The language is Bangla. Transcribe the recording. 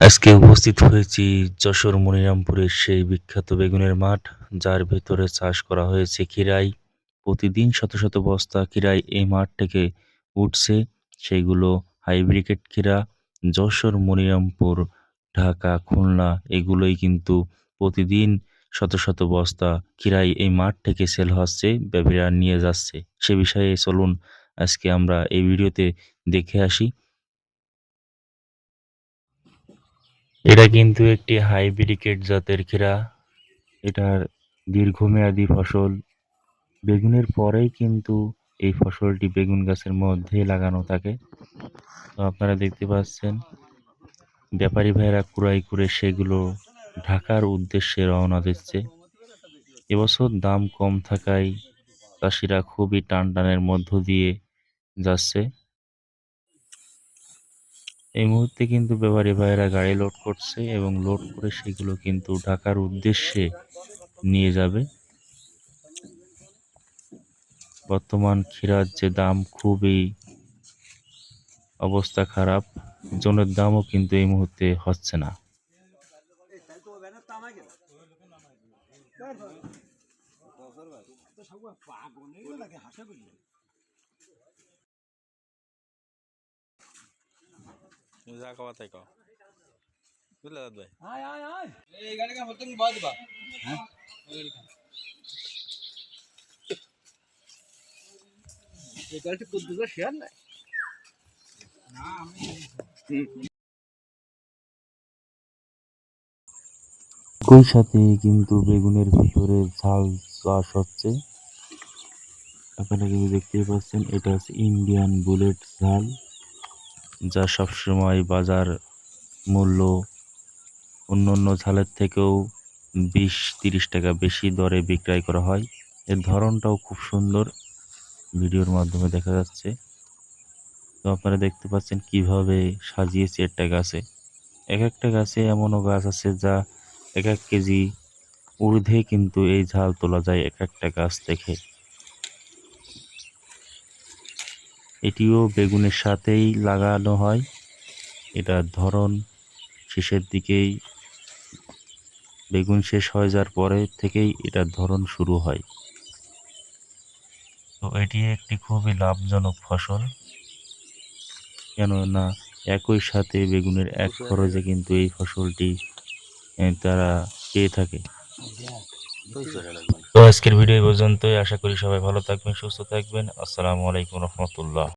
আজকে উপস্থিত হয়েছি যশোর মনিরামপুরের সেই বিখ্যাত বেগুনের মাঠ, যার ভেতরে চাষ করা হয়েছে খিরাই প্রতিদিন শত শত বস্তা খিরাই এই মাঠ থেকে উঠছে। সেইগুলো হাইব্রিকেট খিরা যশোর মনিরামপুর, ঢাকা, খুলনা, এগুলোই কিন্তু প্রতিদিন শত শত বস্তা খিরাই এই মাঠ থেকে সেল হচ্ছে ব্যবীরা নিয়ে যাচ্ছে। সে বিষয়ে চলুন আজকে আমরা এই ভিডিওতে দেখে আসি। এটা কিন্তু একটি হাইব্রিকেট জাতের ক্ষীরা। এটার দীর্ঘমেয়াদী ফসল। বেগুনের পরেই কিন্তু এই ফসলটি বেগুন গাছের মধ্যে লাগানো থাকে। তো আপনারা দেখতে পাচ্ছেন, ব্যাপারী ভাইয়েরা কুড়াই করে সেগুলো ঢাকার উদ্দেশ্যে রওনা দিচ্ছে। এবছর দাম কম থাকায় চাষিরা খুবই টান টানের মধ্য দিয়ে যাচ্ছে। এই মুহূর্তে কিন্তু ব্যাপারী ভাইয়েরা গাড়ি লোড করছে এবং লোড করে সেগুলো কিন্তু ঢাকার উদ্দেশ্যে নিয়ে যাবে। বর্তমান ক্ষীরার যে দাম খুবই অবস্থা খারাপ, জনের দামও কিন্তু এই মুহূর্তে হচ্ছে না। যা কওয়া তাই কও বুঝলে দাদু ভাই? আয় আয় আয়। এই তুমি বাদ দিবা হ্যাঁ? এই গাড়িটা শেয়ার নাই? না আমি একই সাথে কিন্তু বেগুনের ভিতরে ঝাল চাষ হচ্ছে। আপনারা কিন্তু দেখতেই পাচ্ছেন এটা হচ্ছে ইন্ডিয়ান বুলেট ঝাল। যা সবসময় বাজার মূল্য অন্য অন্য ঝালের থেকেও বিশ তিরিশ টাকা বেশি দরে বিক্রয় করা হয়। এর ধরনটাও খুব সুন্দর। ভিডিওর মাধ্যমে দেখা যাচ্ছে। তো আপনারা দেখতে পাচ্ছেন কীভাবে সাজিয়েছে একটা গাছে। এক একটা গাছে এমনও গাছ আছে যা এক এক কেজি ঊর্ধ্বে কিন্তু এই ঝাল তোলা যায় এক একটা গাছ থেকে এটিও বেগুনের সাথেই লাগানো হয়। এটার ধরন শেষের দিকেই বেগুন শেষ হয়ে যাওয়ার পরে থেকেই এটার ধরন শুরু হয়। তো এটি একটি খুবই লাভজনক ফসল। কেননা একই সাথে বেগুনের এক খরচে কিন্তু এই ফসলটি তারা পেয়ে থাকে। তো আজকের ভিডিও পর্যন্তই। আশা করি সবাই ভালো থাকবেন সুস্থ থাকবেন। আসসালামু আলাইকুম রহমতুল্লাহ।